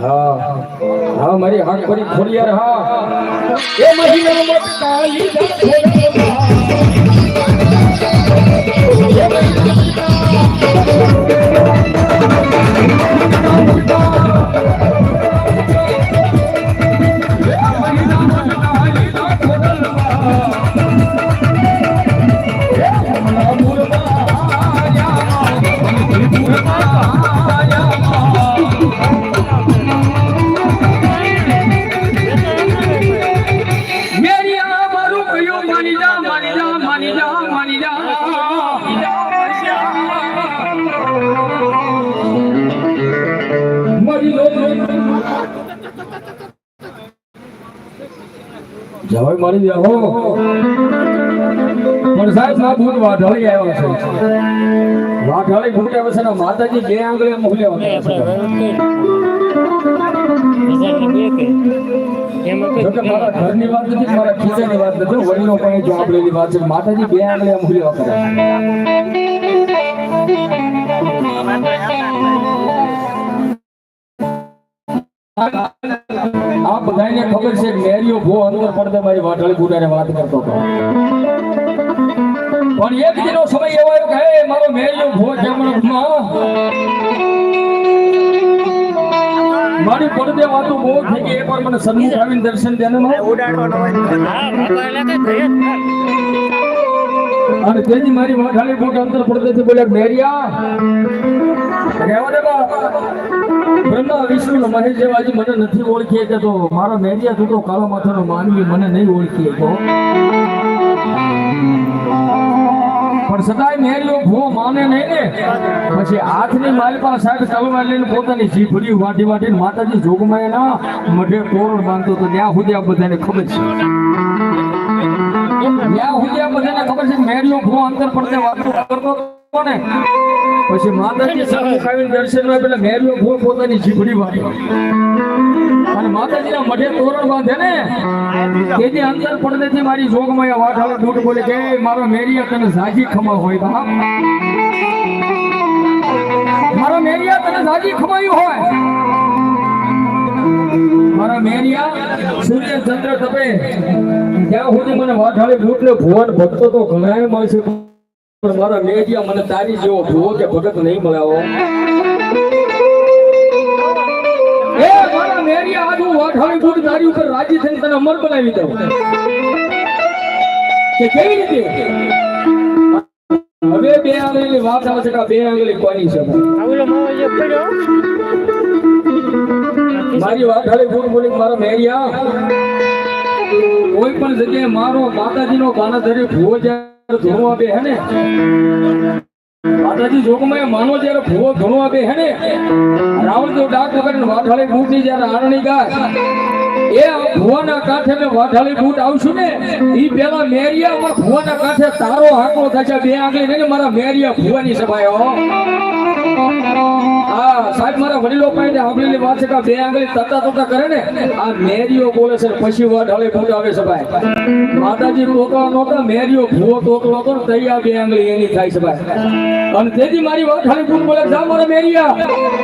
હા હા મારી હાથ ફરી ખોલી યાર હા. એ મહિના મોટી કાળી માની માની જા જવાય હો. પણ સાહેબ ના ભૂત વાઢળી આવ્યા છે. વાઢળી ભૂત આવ્યા છે માતાજી બે આંગળે મોકલ્યા મારા ઘરની વાત નથી મારા ખીચાની વાત નથી વડીલો પણ જવાબ આપેલી વાત છે. માતાજી બે આંગળે કરે આ બધાને ખબર છે મેરીઓ ભો અંદર પડતા મારી વાટળી બુડાને વાત કરતો હતો. પણ એક દિનો સમય એવો આવ્યો કે મારો મેરીઓ ભો જમણમાં મારી પડદે વાતો બહુ થઈ ગઈ. એકવાર મને સન્મુખ આવીને દર્શન દે અને તેની મારી વાઢાળી અંતર પડદે પડદેથી બોલ્યા મેરિયા રહેવા દે બ્રહ્મા વિષ્ણુ ને મહેશ જેવા હજી મને નથી ઓળખી કે તો મારો મેરિયા તું તો કાળો માથાનો માનવી મને નહીં ઓળખી શકો પણ સદાય મેરિયો ભો માને નહીં ને. પછી હાથની માલપા સાહેબ તલવાર લઈને પોતાની જીભ જીભડી વાટી વાટીને માતાજી જોગમાય ના, મઢે કોરણ બાંધતો તો ત્યાં સુધી આ બધાને ખબર છે. ત્યાં સુધી આ બધાને ખબર છે કે મેરિયો ભૂ અંતર પડતે, વાતો કરતો હતો ને પછી માતાજી સન્મુખ આવીને દર્શનમાં પેલા મેરિયો ભૂલ પોતાની જીભડી વાટી અને માતાજીના મઢે તોરણ બાંધે ને તેની અંદર પડદેથી મારી જોગમાયા વાઠાળો બૂટ બોલે કે મારો મેરિયા, તને સાજી ખમા હોય, બાપ. મારો મેરિયા, તને સાજી ખમાયું હોય. મારા મેરિયા, સૂર્ય ચંદ્ર તપે. ત્યાં સુધી મને વાઠાળી બૂટ ને ભુવન ભક્તો તો ઘણા મળશે. પણ મારા મેરિયા મને તારી જેવો જુઓ કે ભગત નહીં મળ્યો. એ મારા મેરિયા આજુ વાઠાળી બૂટ તારી ઉપર રાજી થઈને તને અમર બનાવી દઉં. કે કેવી રીતે? હવે બે આંગળીની વાત આવે છે બે આંગળી કોની છે? મારી વાઠાળી બૂટ બોલી મારા મેરિયા કોઈ પણ જગ્યાએ મારો માતાજીનો ગાના ધરી ભૂવો જ્યારે ધૂણવા બે હે ને? માતાજી જોગમાં માનો જયારે ભૂવો ધૂણવા બે હે ને? રાવણ જો ડાક વગર વાઠાળી બૂટની જયારે આરણી ગાય, એ ભુવાના કાંઠે મેં વાઢાળી બૂટ આવશું ને એ પેલા મેરિયા ભુવાના કાંઠે તારો હાકો થશે બે આંગળી ને મારા મેરિયા ભુવાની સભાય હો વાત બે આંગળી તતા તતા કરે ને, આ મેરીઓ બોલે પછી વાઢાળી બૂટ આવે છે માતાજી તોતળા મેરિયો ભુવો તોતળો હતો તઈ બે આંગળી એની થાય છે અને તેથી મારી વાઢાળી બૂટ બોલે જા મારા મેરિયા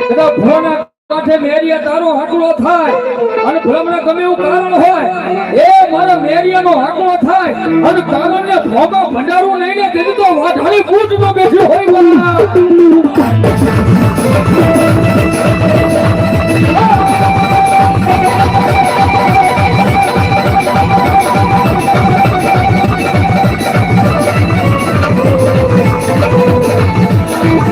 કદા કાંઠે મેરિયા તારો હાકલો થાય અને ભ્રમને ગમે એવું કારણ હોય, એ મારા મેરિયાનો હાકલો થાય અને કારણને ભોગો ભંડારો લઈને તેથી તો વાઢાળી બૂટમાં બેઠી હોય.